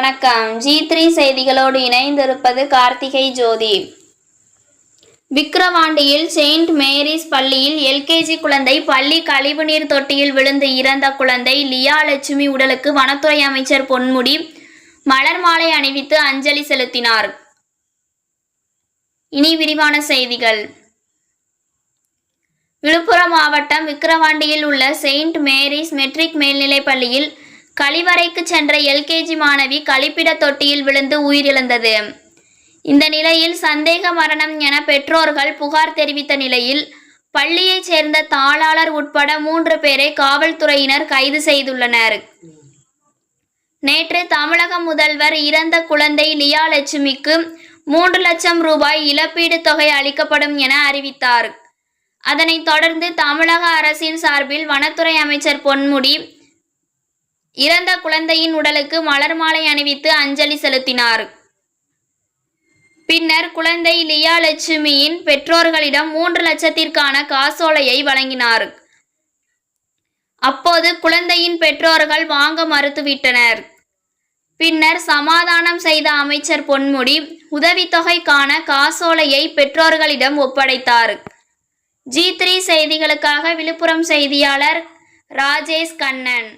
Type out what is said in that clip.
வணக்கம். G three செய்திகளோடு இணைந்திருப்பது கார்த்திகை ஜோதி. விக்கிரவாண்டியில் செயின்ட் மேரிஸ் பள்ளியில் எல்கேஜி குழந்தை பள்ளி கழிவுநீர் தொட்டியில் விழுந்து இறந்த குழந்தை லியா லட்சுமி உடலுக்கு வனத்துறை அமைச்சர் பொன்முடி மலர் மாலை அணிவித்து அஞ்சலி செலுத்தினார். இனி விரிவான செய்திகள். விழுப்புரம் மாவட்டம் விக்கிரவாண்டியில் உள்ள செயின்ட் மேரிஸ் மெட்ரிக் மேல்நிலைப் பள்ளியில் கழிவறைக்கு சென்ற எல்கேஜி மாணவி கழிப்பிட தொட்டியில் விழுந்து உயிரிழந்தது. இந்த நிலையில் சந்தேக மரணம் என பெற்றோர்கள் புகார் தெரிவித்த நிலையில் பள்ளியைச் சேர்ந்த தாளாளர் உட்பட மூன்று பேரை காவல்துறையினர் கைது செய்துள்ளனர். நேற்று தமிழக முதல்வர் இறந்த குழந்தை லியா லட்சுமிக்கு மூன்று லட்சம் ரூபாய் இழப்பீடு தொகை அளிக்கப்படும் என அறிவித்தார். அதனைத் தொடர்ந்து தமிழக அரசின் சார்பில் வனத்துறை அமைச்சர் பொன்முடி இறந்த குழந்தையின் உடலுக்கு மலர் மாலை அணிவித்து அஞ்சலி செலுத்தினார். பின்னர் குழந்தை லியா லட்சுமியின் பெற்றோர்களிடம் மூன்று லட்சத்திற்கான காசோலையை வழங்கினார். அப்போது குழந்தையின் பெற்றோர்கள் வாங்க மறுத்துவிட்டனர். பின்னர் சமாதானம் செய்த அமைச்சர் பொன்முடி உதவித்தொகைக்கான காசோலையை பெற்றோர்களிடம் ஒப்படைத்தார். ஜி த்ரீ செய்திகளுக்காக விழுப்புரம் செய்தியாளர் ராஜேஷ் கண்ணன்.